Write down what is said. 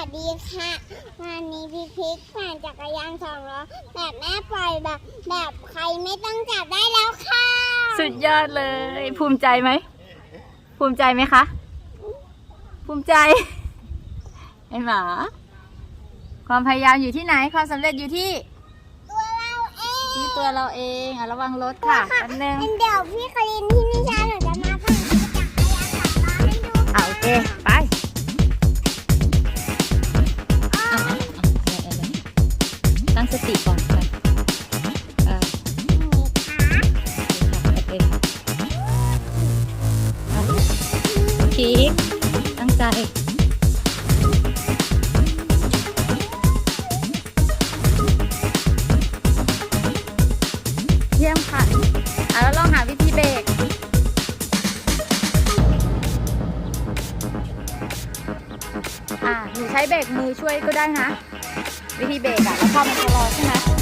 วัสดีค่ะวันนี้พี่พิกปั่นจักรยานสองล้อแบบแม่ปล่อยแบบ แบบใครไม่ต้องจับได้แล้วค่ะ สุดยอดเลย ภูมิใจไหม ภูมิใจไหมคะ ภูมิใจ ไอหมา ความพยายามอยู่ที่ไหน ความสำเร็จอยู่ที่ ตัวเราเองที่ตัวเราเองอะระวังรถค่ะแป๊บนึงเดี๋ยวพี่คลินที่นิ สติก่อนไปเออโอเคเอาพีคตั้งใจเยี่ยมค่ะอะแล้วลองหาวิธีเบรกอ่าหนูใช้เบรกมือช่วยก็ได้นะ วิธีเบรกอะแล้วพอมันชะลอใช่ไหม